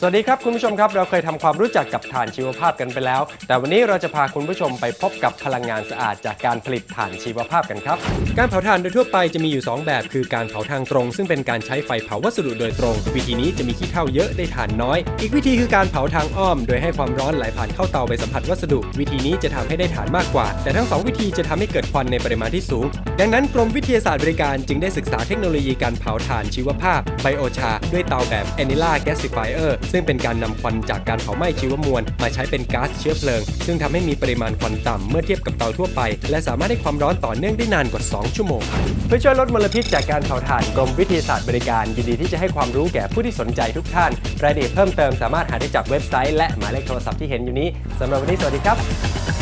สวัสดีครับคุณผู้ชมครับเราเคยทำความรู้จักกับถ่านชีวภาพกันไปแล้ว แต่วันนี้เราจะพาคุณผู้ชมไปพบกับพลังงานสะอาดจากการผลิตถ่านชีวภาพกันครับ การเผาถ่านโดยทั่วไปจะมีอยู่ 2 แบบ คือการเผาทางตรง ซึ่งเป็นการใช้ไฟเผาวัสดุโดยตรง วิธีนี้จะมีขี้เถ้าเยอะได้ถ่านน้อย อีกวิธีคือการเผาทางอ้อม โดยให้ความร้อนไหลผ่านเข้าเตาไปสัมผัสวัสดุ วิธีนี้จะทำให้ได้ถ่านมากกว่า แต่ทั้งสองวิธีจะทำให้เกิดควันในปริมาณที่สูง ดังนั้นกรมวิทยาศาสตร์บริการจึงได้ศึกษาเทคโนโลยีการเผาถ่านชีวภาพไบโอชาด้วยเตาแบบ Anila Gasifier ซึ่งเป็นการนำควันจากการเผาไหม้ชีวมวลมาใช้เป็นก๊าซเชื้อเพลิง ซึ่งทำให้มีปริมาณควันต่ำเมื่อเทียบกับเตาทั่วไป และสามารถให้ความร้อนต่อเนื่องได้นานกว่า 2 ชั่วโมง เพื่อช่วยลดมลพิษจากการเผาถ่านกรมวิทยาศาสตร์บริการยินดีที่จะให้ความรู้แก่ผู้ที่สนใจทุกท่านรายละเอียดเพิ่มเติมสามารถหาได้จากเว็บไซต์ และหมายเลขโทรศัพท์ที่เห็นอยู่นี้สำหรับวันนี้สวัสดีครับ